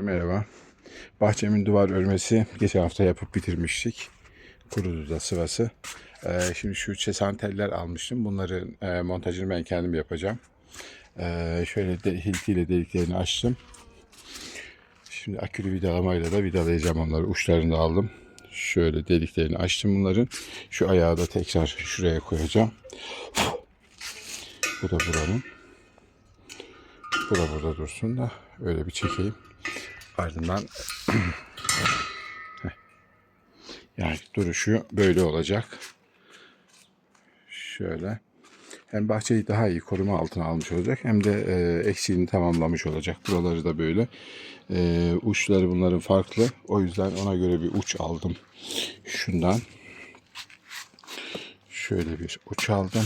Merhaba. Bahçemin duvar örmesi geçen hafta yapıp bitirmiştik. Kurudu da sıvası. Ee, şimdi şu çesanteller almıştım. Bunların e, montajını ben kendim yapacağım. Ee, şöyle de, hiltiyle deliklerini açtım. Şimdi akülü vidalamayla da vidalayacağım onları. Uçlarını da aldım. Şöyle deliklerini açtım bunların. Şu ayağı da tekrar şuraya koyacağım. Bu da buranın. Bu da burada dursun da öyle bir çekeyim. Ardından yani duruşu böyle olacak. Şöyle. Hem bahçeyi daha iyi koruma altına almış olacak hem de e, eksiğini tamamlamış olacak. Buraları da böyle. E, uçları bunların farklı. O yüzden ona göre bir uç aldım. Şundan. Şöyle bir uç aldım.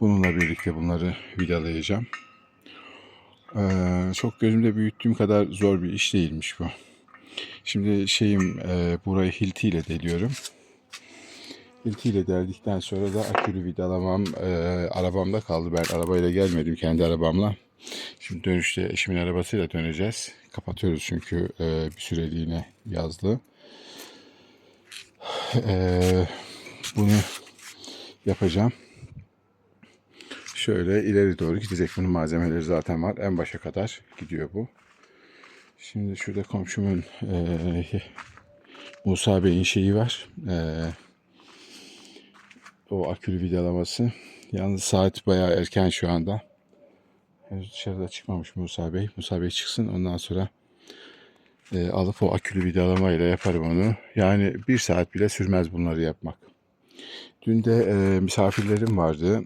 Bununla birlikte bunları vidalayacağım. Ee, çok gözümde büyüttüğüm kadar zor bir iş değilmiş bu. Şimdi şeyim e, burayı hiltiyle deliyorum. Hiltiyle deldikten sonra da akülü vidalamam e, arabamda kaldı. Ben arabayla gelmedim kendi arabamla. Şimdi dönüşte eşimin arabasıyla döneceğiz. Kapatıyoruz çünkü e, bir süreliğine yazdı. E, bunu yapacağım. Şöyle ileri doğru gidecek. Bunun malzemeleri zaten var. En başa kadar gidiyor bu. Şimdi şurada komşumun eee Musa Bey'in şeyi var. Eee, o akülü vidalaması. Yalnız saat bayağı erken şu anda. Dışarıda çıkmamış Musa Bey. Musa Bey çıksın ondan sonra eee, alıp o akülü vidalamayla yaparım onu. Yani bir saat bile sürmez bunları yapmak. Dün de eee, misafirlerim vardı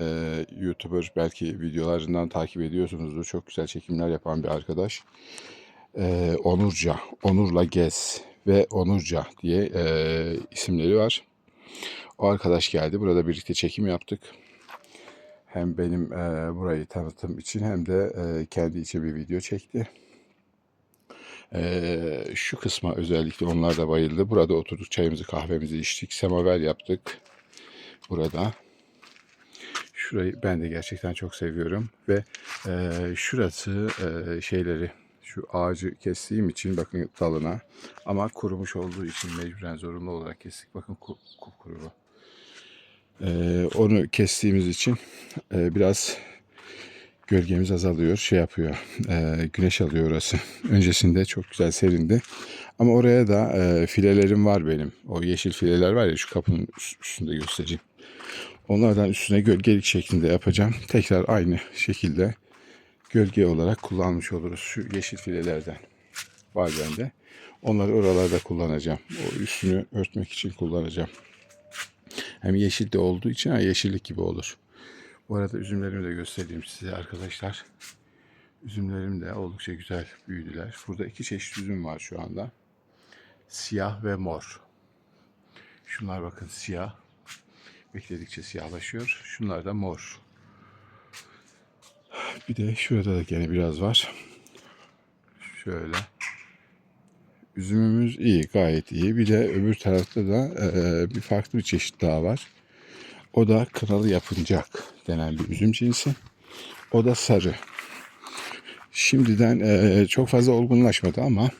e, YouTuber belki videolarından takip ediyorsunuzdur. Çok güzel çekimler yapan bir arkadaş. E, Onurca, Onurla Gez ve Onurca diye e, isimleri var. O arkadaş geldi. Burada birlikte çekim yaptık. Hem benim e, burayı tanıtım için hem de e, kendi için bir video çekti. E, şu kısma özellikle onlar da bayıldı. Burada oturduk çayımızı kahvemizi içtik. Semaver yaptık. Burada. Şurayı ben de gerçekten çok seviyorum ve e, şurası e, şeyleri şu ağacı kestiğim için bakın dalına ama kurumuş olduğu için mecburen zorunlu olarak kestik. Bakın ku, kupkuru bu. E, onu kestiğimiz için e, biraz gölgemiz azalıyor. Şey yapıyor. e, güneş alıyor orası. Öncesinde çok güzel serindi. Ama oraya da e, filelerim var benim. O yeşil fileler var ya şu kapının üstünde göstereyim. Onlardan üstüne gölgelik şeklinde yapacağım. Tekrar aynı şekilde gölge olarak kullanmış oluruz. Şu yeşil filelerden var bende. Onları oralarda kullanacağım. O üstünü örtmek için kullanacağım. Hem yeşil de olduğu için ha, yeşillik gibi olur. Bu arada üzümlerimi de göstereyim size arkadaşlar. Üzümlerim de oldukça güzel büyüdüler. Burada iki çeşit üzüm var şu anda. Siyah ve mor. Şunlar bakın siyah. Bekledikçe siyahlaşıyor. Şunlar da mor. Bir de şurada da gene biraz var. Şöyle. Üzümümüz iyi, gayet iyi. Bir de öbür tarafta da e, bir farklı bir çeşit daha var. O da kınalı yapıncak denen bir üzüm cinsi. O da sarı. Şimdiden e, çok fazla olgunlaşmadı ama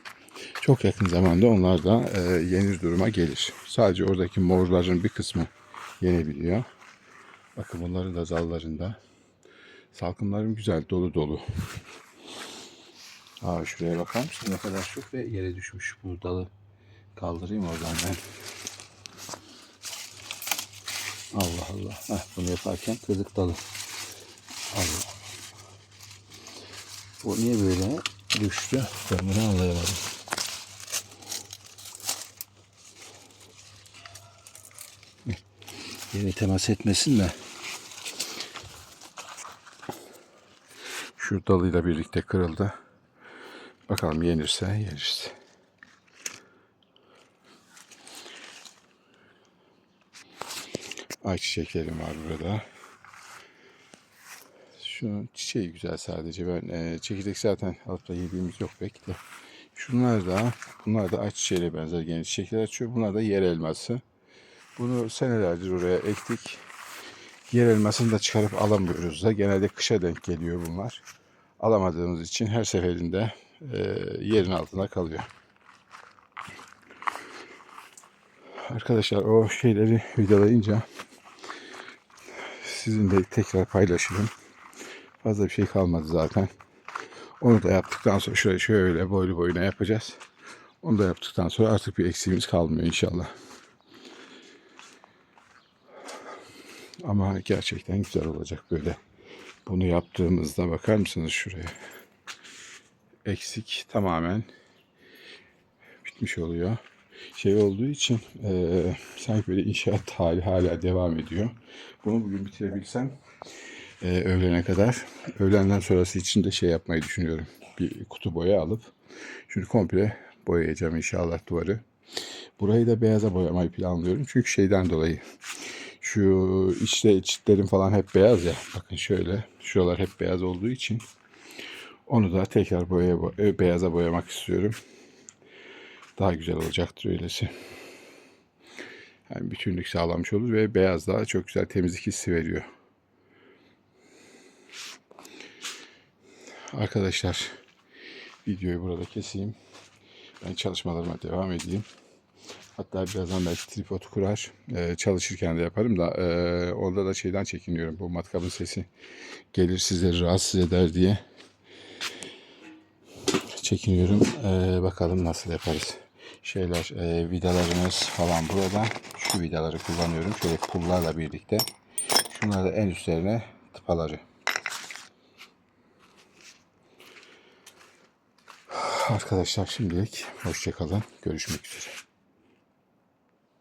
çok yakın zamanda onlar da e, yenir duruma gelir. Sadece oradaki morların bir kısmı yenebiliyor. Bakın bunların da dallarında. Salkımlarım güzel, dolu dolu. Aa, şuraya bakar mısın? Ne kadar çok ve yere düşmüş bu dalı. Kaldırayım oradan ben. Allah Allah. Heh, bunu yaparken kırdık dalı. Allah. Bu niye böyle düştü? Ben bunu anlayamadım. Yere temas etmesin de. Şu dalıyla birlikte kırıldı. Bakalım yenirse yeriz. Ayçiçeklerim var burada. Şunun çiçeği güzel sadece. Ben e, çekirdek zaten alıp da yediğimiz yok pek de. Şunlar da, bunlar da ayçiçeğiyle benzer gene çiçekler açıyor. Bunlar da yer elması. Bunu senelerdir oraya ektik. Yer elmasını da çıkarıp alamıyoruz da. Genelde kışa denk geliyor bunlar. Alamadığımız için her seferinde e, yerin altında kalıyor. Arkadaşlar o şeyleri vidalayınca sizinle tekrar paylaşırım. Fazla bir şey kalmadı zaten. Onu da yaptıktan sonra şöyle şöyle boylu boyuna yapacağız. Onu da yaptıktan sonra artık bir eksiğimiz kalmıyor inşallah. Ama gerçekten güzel olacak böyle. Bunu yaptığımızda bakar mısınız şuraya? Eksik tamamen bitmiş oluyor. Şey olduğu için eee sanki böyle inşaat hali hala devam ediyor. Bunu bugün bitirebilsem eee, öğlene kadar. Öğlenden sonrası için de şey yapmayı düşünüyorum. Bir kutu boya alıp şunu komple boyayacağım inşallah duvarı. Burayı da beyaza boyamayı planlıyorum. Çünkü şeyden dolayı şu içte çitlerim falan hep beyaz ya. Bakın şöyle şuralar hep beyaz olduğu için onu da tekrar boya, bo- beyaza boyamak istiyorum. Daha güzel olacaktır öylesi. Yani bütünlük sağlamış olur ve beyaz daha çok güzel temizlik hissi veriyor. Arkadaşlar videoyu burada keseyim. Ben çalışmalarıma devam edeyim. Hatta birazdan belki tripod kurar. Ee, çalışırken de yaparım da ee, orada da şeyden çekiniyorum. Bu matkabın sesi gelir sizleri rahatsız eder diye çekiniyorum. Ee, bakalım nasıl yaparız. Şeyler, ee, vidalarımız falan burada. Şu vidaları kullanıyorum. Şöyle pullarla birlikte. Şunları da en üstlerine tıpaları. Arkadaşlar şimdilik hoşçakalın. Görüşmek üzere.